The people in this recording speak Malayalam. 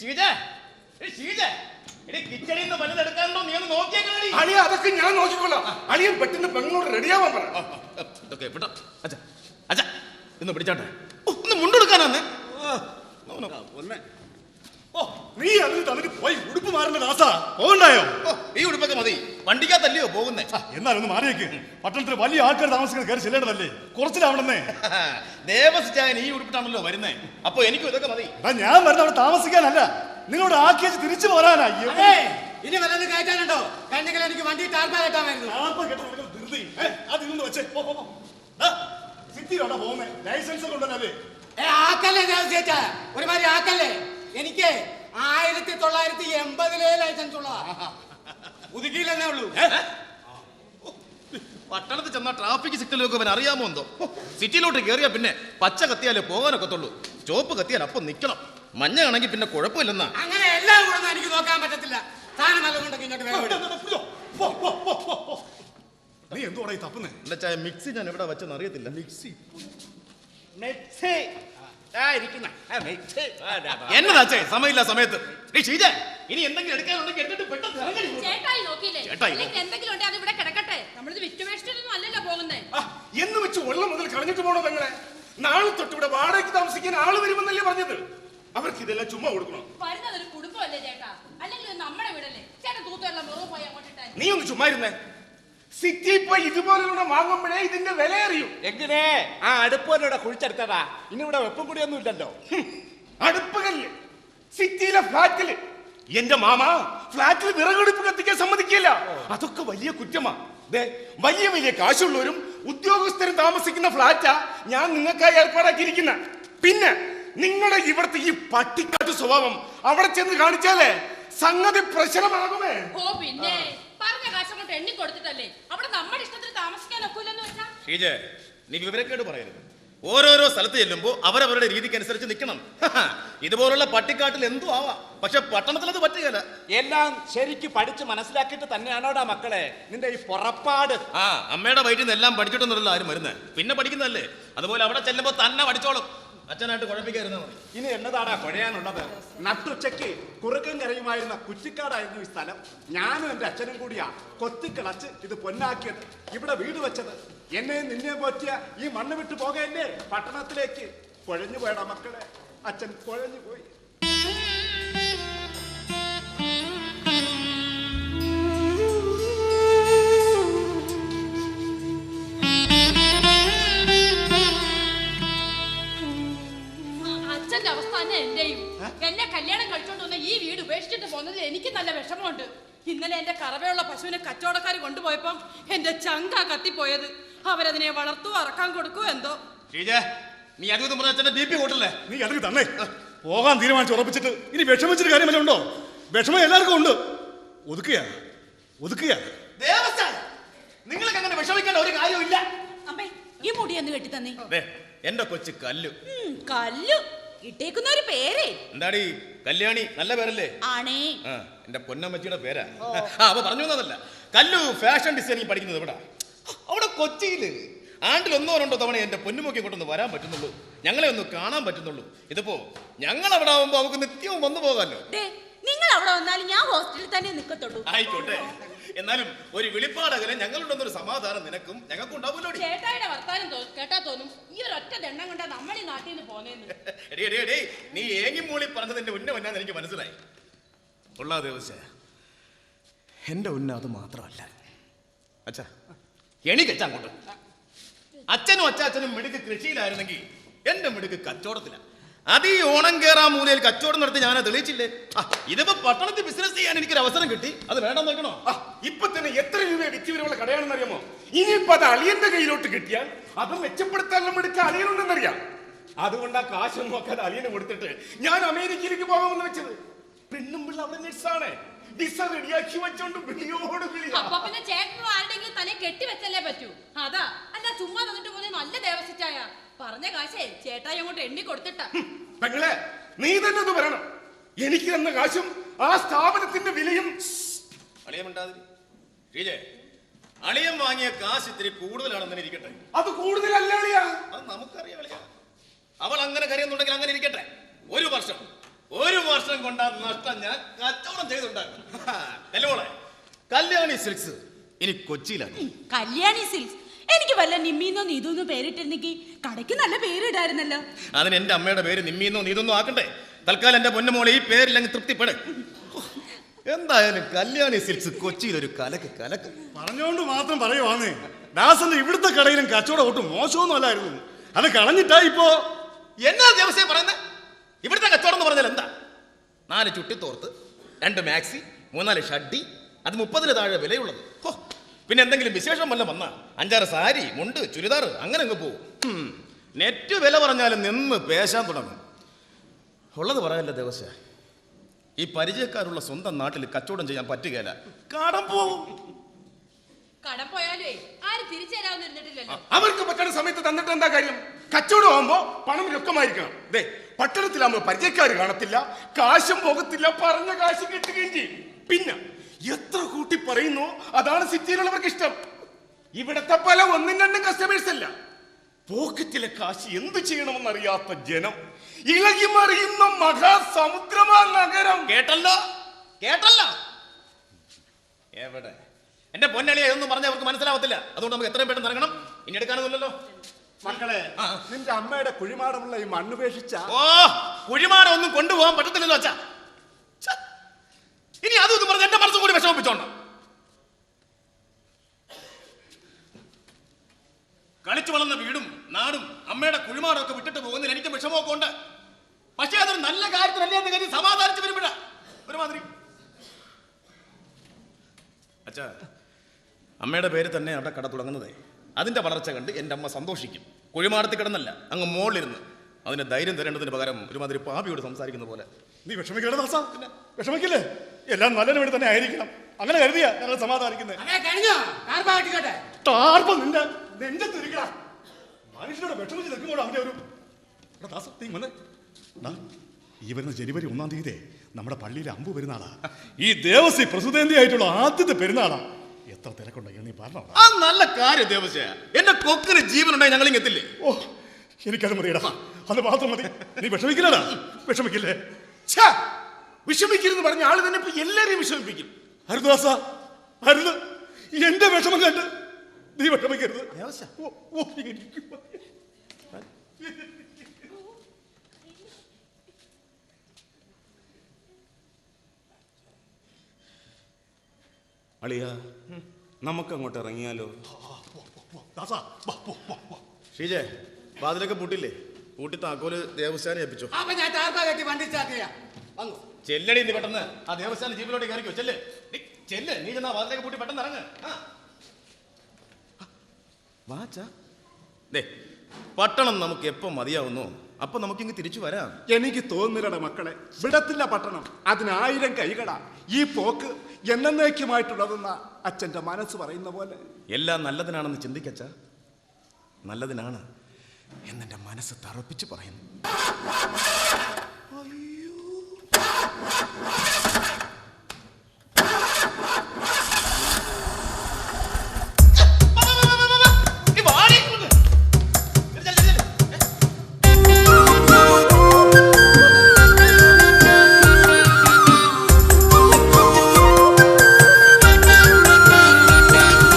ഷീജ ഷീജ കിച്ചണിൽ നിന്ന് പലതെടുക്കാനുണ്ടോ നീ ഒന്ന് നോക്കിയേക്കണി അളിയ അതൊക്കെ ഞാൻ നോക്കിക്കൊള്ളാം. അളിയൻ പെട്ടെന്ന് പെങ്ങളോട് റെഡിയാവാൻ പറ. ഇതൊക്കെ വിട്ടോ അച്ഛ അച്ഛ ഇന്ന് പിടിച്ചോട്ടെ. ഒന്ന് മുണ്ടെടുക്കാനാന്ന് ഒന്ന് നീ അതിന് തന്നിട്ട് പോയി ഉടുപ്പ് മാറുന്ന ദാസാ. പോകണ്ടായോ? ഈ ഉടുപ്പൊക്കെ മതി. വണ്ടിക്കകത്തല്ലയോ പോകുന്നേ? എന്നാലും ഒന്ന് മാറിയേക്ക്. പട്ടണത്തിൽ വലിയ ആൾക്കാർ താമസിക്കുന്ന കയറി ചെല്ലേണ്ടതല്ലേ? കുറച്ചിലാവണമെന്നേ ദേവസ്റ്റായൻ ഈ ഉടുപ്പിട്ടാണല്ലോ വരുന്നേ. അപ്പൊ എനിക്കും ഇതൊക്കെ മതി. ഞാൻ വരുന്ന അവിടെ താമസിക്കാനല്ല. നിങ്ങളോട് ആക്കിയച്ച് തിരിച്ചു പോരാനാ. ഇനി വല്ലത് കയറ്റാനുണ്ടോ? കഴിഞ്ഞെങ്കിൽ എനിക്ക് വണ്ടി ടാർപ്പാ കെട്ടാമായിരുന്നു അതിനൊന്ന് വെച്ചേ. സിറ്റിയിലോട്ടാ പോകുന്നേ? ലൈസൻസ് ഒക്കെ ഉണ്ടല്ലോ ഏ ആക്കല്ലേ ദേവസ്യേച്ച ഒരുമാതിരി ആക്കല്ലേ? എനിക്ക് ആയിരത്തി തൊള്ളായിരത്തി എൺപതിലേ ലൈസൻസ് ഉള്ളതാ. പുതുക്കിയില്ലെന്നേ ഉള്ളൂ. പട്ടണത്തിൽ ചെന്ന ട്രാഫിക് സിഗ്നലൊക്കെ അവൻ അറിയാമോ എന്തോ? സിറ്റിയിലോട്ട് കയറിയാ പിന്നെ പച്ച കത്തിയാലേ പോകാനൊക്കത്തുള്ളൂ. ചോപ്പ് കത്തിയാൽ അപ്പം നിക്കണം. മഞ്ഞ ആണെങ്കിൽ പിന്നെ കുഴപ്പമില്ലെന്നാ. അങ്ങനെ എല്ലാം കൂടെ ഒന്നും എനിക്ക് നോക്കാൻ പറ്റത്തില്ല. സാധനം വല്ലതും ഉണ്ടെങ്കിൽ ഇങ്ങോട്ട് വേഗം നീ എന്തുവാടാ ഈ തപ്പുന്നേ? എന്റെ ചായ മിക്സി ഞാൻ എവിടെ വെച്ചെന്ന് അറിയത്തില്ല. മിക്സി എന്നതാ ചേ സമയമില്ല സമയത്ത്. ഇനി എന്തെങ്കിലും എടുക്കാനുണ്ടെങ്കിൽ എടുത്തിട്ട് പെട്ടെന്ന് ഇറങ്ങടി. ചേട്ടായി നോക്കിയില്ലേ? ചേട്ടായി അല്ലെങ്കിൽ എന്തെങ്കിലും ഉണ്ടെങ്കിൽ അത് ഇവിടെ കിടക്കട്ടെ. നമ്മളിത് വിറ്റുമേടിച്ചിട്ടൊന്നും അല്ലല്ലോ പോകുന്നേ. എന്ന് വെച്ച് വെള്ളം മുതൽ കളഞ്ഞിട്ട് പോണോ തങ്ങളെ നാളെ തൊട്ട് ഇവിടെ വാടകയ്ക്ക് താമസിക്കാൻ ആൾ വരുമെന്നല്ലേ പറഞ്ഞത്? അവർക്ക് ഇതെല്ലാം ചുമ്മാ കൊടുക്കണം? വരുന്നത് ഒരു കുടുംബമല്ലേ ചേട്ടാ? അല്ലെങ്കിൽ ഇത് നമ്മുടെ വീടല്ലേ? ചേട്ടൻ തൂത്തുള്ള മുറിവ് പോയി അങ്ങോട്ടിട്ടെ നീ ഒന്ന് ചുമ്മാ ഇരുന്നേ. സിറ്റി പോയി ഇതുപോലെ വാങ്ങുമ്പോഴേ ഇതിന്റെ വില അറിയും എങ്ങനെ? ആ അടുപ്പോടെ കുഴിച്ചെടുത്തതാ. ഇനി ഇവിടെ വെപ്പം കൂടിയൊന്നും ഇല്ലല്ലോ. അടുപ്പുകല്ല് സിറ്റിയിലെ ഫ്ലാറ്റിൽ. എന്റെ മാമ ഫ്ലാറ്റിൽ വിറകെടുപ്പ് കത്തിക്കാൻ സമ്മതിക്കില്ല. അതൊക്കെ വലിയ കുറ്റമാ. ദേ, വലിയ വലിയ കാശുള്ളവരും ഉദ്യോഗസ്ഥരും താമസിക്കുന്ന ഫ്ലാറ്റാ ഞാൻ നിങ്ങൾക്കായി ഏർപ്പാടാക്കിയിരിക്കുന്ന. പിന്നെ നിങ്ങളുടെ ഇവിടുത്തെ ഈ പട്ടിക്കാട്ട് സ്വഭാവം അവിടെ ചെന്ന് കാണിച്ചാലേ സംഗതി പ്രശ്നമാകുമേ? ഓ പിന്നെ. അങ്ങോട്ട് എണ്ണി കൊടുത്തിട്ടല്ലേ അവിടെ നമ്മുടെ ഇഷ്ടത്തിന് താമസിക്കാൻ ഒക്കൂലെന്ന് വെച്ചാ? ഷീജെ നീ വിവരക്കേട് പറയരുത്. ഓരോരോ സ്ഥലത്ത് ചെല്ലുമ്പോൾ അവരവരുടെ രീതിക്ക് അനുസരിച്ച് നിൽക്കണം ഇതുപോലുള്ള പട്ടിക്കാട്ടിൽ എന്തോ ആവാം. പക്ഷെ പട്ടണത്തിൽ അത് പറ്റുകയില്ല. എല്ലാം ശരിക്ക് പഠിച്ച് മനസ്സിലാക്കിയിട്ട് തന്നെയാണോടാ മക്കളെ? നിന്റെ ഈ പുറപ്പാട്. ആ അമ്മയുടെ വയറ്റിൽ നിന്ന് എല്ലാം പഠിച്ചിട്ടൊന്നുമല്ല ആരും വരുന്നത് പിന്നെ പഠിക്കുന്നതല്ലേ? അതുപോലെ അവിടെ ചെല്ലുമ്പോൾ തന്നെ പഠിച്ചോളും. അച്ഛനായിട്ട് കുഴപ്പിക്കായിരുന്നാ? ഇനി എന്നതാടാ കുഴയാനുള്ളത്? നട്ടുച്ചയ്ക്ക് കുറുക്കൻ കരയുമായിരുന്ന കുറ്റിക്കാടായിരുന്നു ഈ സ്ഥലം. ഞാനും എന്റെ അച്ഛനും കൂടിയാ കൊത്തിക്കിളച്ച് ഇത് പൊന്നാക്കിയത്. ഇവിടെ വീട് വെച്ചത്. എന്നെ നിന്നെ പോറ്റിയ ഈ മണ്ണ് വിട്ടു പോകയല്ലേ പട്ടണത്തിലേക്ക്. കുഴഞ്ഞു പോയടാ മക്കളെ. അച്ഛൻ കുഴഞ്ഞു പോയി. കച്ചവടക്കാർ കൊണ്ടുപോയപ്പം എന്റെ ചങ്ക കത്തിപ്പോയത്. അവരതിനെ വളർത്തു അറക്കാൻ കൊടുക്കൂ എന്തോ. നീ അതും പറഞ്ഞ ബി പി കൂട്ടല്ലേ? നീ അതിന് തന്നെ. പോകാൻ തീരുമാനിച്ച് ഉറപ്പിച്ചിട്ട് ഇനി വിഷമിച്ചിട്ട് കാര്യമല്ല ഉണ്ടോ? വിഷമം എല്ലാവർക്കും ഉണ്ട്. ഒതുക്കുക ഒതുക്കുക. നിങ്ങൾക്ക് അങ്ങനെ വിഷമിക്കേണ്ട ഒരു കാര്യമില്ല അമ്മേ ഈ മുടി എന്ന് കെട്ടി തന്നേ. ദേ, എന്റെ കൊച്ചു കല്ലു. കല്ലു. ഇട്ടേക്കുന്ന ഒരു പേരേ. എന്താടി കല്യാണി നല്ല പേരല്ലേ? ആണേ. എന്റെ പൊന്നമ്മച്ചിയുടെ പേരാ. അപ്പൊ പറഞ്ഞു വന്നതല്ല കല്ലു ഫാഷൻ ഡിസൈനിങ് പഠിക്കുന്നത് ഇവിടെ അവിടെ കൊച്ചിയിൽ ആണ്ടിൽ ഒന്നോ രണ്ടോ തവണ എന്റെ പൊന്നുമൊക്കെ ഇങ്ങോട്ടൊന്ന് വരാൻ പറ്റുന്നുള്ളൂ. ഞങ്ങളെ ഒന്ന് കാണാൻ പറ്റുന്നുള്ളൂ. ഇതിപ്പോ ഞങ്ങൾ അവിടെ ആവുമ്പോ നമുക്ക് നിത്യവും വന്നു പോകാമല്ലോ നിങ്ങൾ അവിടെ വന്നാലും ഞാൻ ഹോസ്റ്റലിൽ തന്നെ നിൽക്കത്തുള്ളൂ ആയിക്കോട്ടെ. എന്നാലും ഒരു വെളിപ്പാടകലെ ഞങ്ങളുണ്ടെന്നൊരു സമാധാനം നിനക്കും ഞങ്ങൾക്കും ഉണ്ടാവുമല്ലോ ചേട്ടായുടെ വർത്താനം കേട്ടാ തോന്നും. ഈ ഒരു ഒറ്റ ദണ്ണം കൊണ്ടാ നമ്മൾ ഈ നാട്ടിൽ നിന്ന് പോന്നേന്ന്. എടേ എടേ എടീ നീ ഏങ്ങി മൂളി പറഞ്ഞതിന്റെ ഉന്നെ എന്നാന്ന് എനിക്ക് മനസ്സിലായി. കൊള്ളാ ദിവസ എന്റെ ഉന്ന അത് മാത്രമല്ല. അച്ഛാ എണിക്കച്ച അങ്ങോട്ട്. അച്ഛനും അച്ചാച്ചനും മിടുക്ക് കൃഷിയിലായിരുന്നെങ്കിൽ എന്റെ മിടുക്ക് കച്ചവടത്തിലാ. അത് ഈ ഓണം കേറാ മൂലയിൽ കച്ചവടം നടത്തി ഞാൻ തെളിയിച്ചില്ലേ? ഇതിപ്പോ പട്ടണത്തിൽ ബിസിനസ് ചെയ്യാൻ എനിക്കൊരു അവസരം കിട്ടി. അത് വേണം നോക്കണോ? ഇപ്പൊ തന്നെ എത്ര രൂപ വിറ്റിവരുള്ള കടയാണെന്ന് അറിയാമോ ഇനിയിപ്പോ അത് അളിയന്റെ കയ്യിലോട്ട് കിട്ടിയാൽ അത് മെച്ചപ്പെടുത്താനുള്ള മിടുക്ക് അളിയനുണ്ടെന്നറിയാം. അതുകൊണ്ട് ആ കാശ് നോക്കാതെ അളിയന് കൊടുത്തിട്ട് ഞാൻ അമേരിക്കയിലേക്ക് പോകാമെന്ന് വെച്ചത്. പെണ്ണും പിള്ള അവിടെ നഴ്സാണ് വിസ റെഡിയാക്കി വെച്ചോണ്ട് വിളിയോട് വിളിയാ. അപ്പൊ പിന്നെ ചേട്ടനും ആരുടെങ്കിലും കെട്ടി വെച്ചല്ലേ പറ്റൂ? അതാ. അല്ല ചുമ്മാ തന്നിട്ട് പോലെ നല്ല പറഞ്ഞ കാശേ ചേട്ടായി അങ്ങോട്ട് എണ്ണി കൊടുത്തിട്ടാ. പെങ്ങളെ നീ തന്നെ ഒന്ന് എനിക്ക് തന്ന കാശും ആ സ്ഥാപനത്തിന്റെ വിലയും അളിയമുണ്ടാതിരി അളിയം വാങ്ങിയ കാശ് ഇത്തിരി കൂടുതലാണെന്ന് ഇരിക്കട്ടെ. അത് കൂടുതലല്ല അളിയാ? അത് നമുക്കറിയാം അളിയാ. അവൾ അങ്ങനെ കരയുന്നുണ്ടെങ്കിൽ അങ്ങനെ ഇരിക്കട്ടെ. ഒരു വർഷം. ഒരു വർഷം കൊണ്ടാ നഷ്ടം ഞാൻ കച്ചവടം ചെയ്തുണ്ടാക്കും കല്യാണി സിൽക്സ്. ഇനി കൊച്ചിയിലാണ്. കല്യാണി സിൽക്സ്. എനിക്ക് വല്ല നിമ്മിന്നോ നീതൂന്നോ പേരിട്ടിരുന്നെങ്കിൽ കടയ്ക്ക് നല്ല പേരിടായിരുന്നല്ലോ. അതിന് എന്റെ അമ്മയുടെ പേര് നിമ്മിന്നോ നീതൊന്നും ആക്കണ്ടേ? തൽക്കാലം എന്റെ പൊന്നുമോളെ ഈ പേരിൽ അങ്ങ് തൃപ്തിപ്പെട്. എന്തായാലും കല്യാണി സിൽക്സ് കൊച്ചിയിൽ ഒരു കലക്ക് കലക്ക്. പറഞ്ഞോണ്ട് മാത്രം പറയുവാന്നേ. ദാസന്റെ ഇവിടുത്തെ കടയിലും കച്ചവടം ഒട്ടും മോശമൊന്നും അല്ലായിരുന്നു. അത് കളഞ്ഞിട്ടാ ഇപ്പോ എന്നാ ദിവസം പറയുന്നത് ഇവിടുത്തെ കച്ചവടം എന്ന് പറഞ്ഞാൽ എന്താ? നാല് ചുട്ടിത്തോർത്ത് രണ്ട് മാക്സി മൂന്നാൽ ഷഡ്ഡി അത് മുപ്പതിന് താഴെ വിലയുള്ളത്. ഹോ, പിന്നെ എന്തെങ്കിലും വിശേഷം വല്ല വന്നാ? അഞ്ചാറ് സാരി മുണ്ട് ചുരിദാർ അങ്ങനെ അങ്ങ് പോവും. നെറ്റ് വില പറഞ്ഞാലും നിന്ന് പേശാൻ തുടങ്ങും. ഉള്ളത് പറയല്ല ദേവസ്യ? ഈ പരിചയക്കാരുള്ള സ്വന്തം നാട്ടിൽ കച്ചവടം ചെയ്യാൻ പറ്റുകയില്ല. കടം പോവും. കടം പോയാലേ ആരും തിരിച്ചു തരാമെന്നിരുന്നിട്ടില്ലല്ലോ അവർക്ക് പറ്റുന്ന സമയത്ത് തന്നിട്ട് എന്താ കാര്യം? കച്ചവടം ആവുമ്പോ പണം രൊക്കമായിരിക്കണം ദേ പട്ടണത്തിലാകുമ്പോ പരിചയക്കാർ കാണത്തില്ല കാശും പോകത്തില്ല പറഞ്ഞ കാശ് കിട്ടുകയും ചെയ്യും. പിന്നെ എത്ര കൂട്ടി പറയുന്നു അതാണ് സിറ്റിയിലുള്ളവർക്ക് ഇഷ്ടം. ഇവിടത്തെ പല ഒന്നും രണ്ടും കസ്റ്റമേഴ്സ് അല്ല. പോക്കറ്റിലെ കാശ് എന്ത് ചെയ്യണമെന്നറിയാത്ത ജനം ഇളകി മറിയുന്ന മഹാസമുദ്രമാ നഗരം. കേട്ടല്ലോ? കേട്ടല്ലോ? എവിടെ? എന്റെ പൊന്നളിയെ ഒന്നും പറഞ്ഞ അവർക്ക് മനസ്സിലാവത്തില്ല. അതുകൊണ്ട് നമുക്ക് എത്രയും പെട്ടെന്ന് ഇറങ്ങണം. ഇനി എടുക്കാനൊന്നുമില്ലല്ലോ. മക്കളെ നിന്റെ അമ്മയുടെ കുഴിമാടമുള്ള ഈ മണ്ണുപേക്ഷിച്ച ഓ കുഴിമാടം ഒന്നും കൊണ്ടുപോകാൻ പറ്റത്തില്ലല്ലോ അച്ഛാ. ഇനി അതും ഇതും പറഞ്ഞ് എന്റെ മനസ്സും കൂടി വിഷമിപ്പിച്ചോണ്ട. കളിച്ചു വളർന്ന വീടും നാടും അമ്മയുടെ കുഴിമാടും ഒക്കെ വിട്ടിട്ട് പോകുന്നതിൽ എനിക്ക് വിഷമമൊക്കെ ഉണ്ട്. പക്ഷേ അതൊരു നല്ല കാര്യത്തിനല്ലേ എന്ന് കരുതി സമാധാനിച്ച് വരുമ്പോഴാ ഒരുമാതിരി. അച്ഛാ അമ്മയുടെ പേര് തന്നെ അവിടെ കട തുടങ്ങുന്നതേ. അതിന്റെ വളർച്ച കണ്ട് എന്റെ അമ്മ സന്തോഷിക്കും. കുഴിമാടത്തിൽ കിടന്നല്ല അങ്ങ് മോളിലിരുന്ന് അതിന് ധൈര്യം തരേണ്ടതിന് പകരം ഒരുമാതിരി പാപിയോട് സംസാരിക്കുന്ന പോലെ. നീ വിഷമിക്കണ ദാസ വിഷമിക്കില്ലേ? എല്ലാം നല്ലതിന് വേണ്ടി തന്നെ ആയിരിക്കണം. അങ്ങനെ കരുതിയ ഞങ്ങൾ സമാധാനിക്കുന്നത് നിന്റെ വിഷമിച്ച് നിൽക്കുമ്പോൾ അവന്റെ ഒരു എടാ ദാസ നീ വന്നേ. ഡാ, ഈ വരുന്ന ജനുവരി ഒന്നാം തീയതി നമ്മുടെ പള്ളിയിൽ അമ്പ് പെരുന്നാളാ. ഈ ദേവസ്വി പ്രസുതേന്തി ആയിട്ടുള്ള ആദ്യത്തെ പെരുന്നാളാ. എത്ര തിരക്കുണ്ടെങ്കിൽ നീ പറഞ്ഞോ ആ നല്ല കാര്യം ദേവസ്യ. എന്റെ കൊക്കിന് ജീവനുണ്ടായി ഞങ്ങൾ ഇങ്ങെത്തില്ലേ ഓ എനിക്കത് മതിയടാ. അത് മാത്രം മതി. നീ വിഷമിക്കില്ലടാ. വിഷമിക്കില്ലേ? ഛെ, വിഷമിക്കരുന്ന് പറഞ്ഞ ആൾ തന്നെ ഇപ്പൊ എല്ലാരെയും വിഷമിപ്പിക്കും. ഹരിദാസ ഹരിത് എന്റെ വിഷമം കണ്ട് നീ വിഷമിക്കരുത്. ഓ, ഓ, അളിയ നമുക്ക് അങ്ങോട്ട് ഇറങ്ങിയാലോ ഷീജെ വാതിലൊക്കെ പൂട്ടില്ലേ? പൂട്ടി താക്കോൽ ദേവസ്ഥാനം ഏൽപ്പിച്ചു. അപ്പൊ ഞാൻ ടാർപ്പാ കെട്ടി വണ്ടി സ്റ്റാർട്ട് ചെയ്യാം. ചെല്ലടി നീ പെട്ടെന്ന്. ആ ദേവസ്ഥാനം ജീപ്പിലോട്ട് കയറിക്കോ ചെല്ല്. ചെല്ല്. നീ ചെന്നാ വാതിലൊക്കെ പൂട്ടി പെട്ടെന്ന് ഇറങ്ങ്. വാച്ചാ ദേ പട്ടണം നമുക്ക് എപ്പം മതിയാവുന്നു? അപ്പൊ നമുക്കിങ്ങ് തിരിച്ചു വരാം. എനിക്ക് തോന്നുന്നില്ലട മക്കളെ. വിടത്തില്ല പട്ടണം. അതിനായിരം കൈകട ഈ പോക്ക് എന്നേക്കുമായിട്ടുള്ളതെന്ന അച്ഛന്റെ മനസ്സ് പറയുന്ന പോലെ. എല്ലാം നല്ലതിനാണെന്ന് ചിന്തിക്കച്ച? നല്ലതിനാണ് എന്നെ മനസ്സ് തറപ്പിച്ച് പറയുന്നു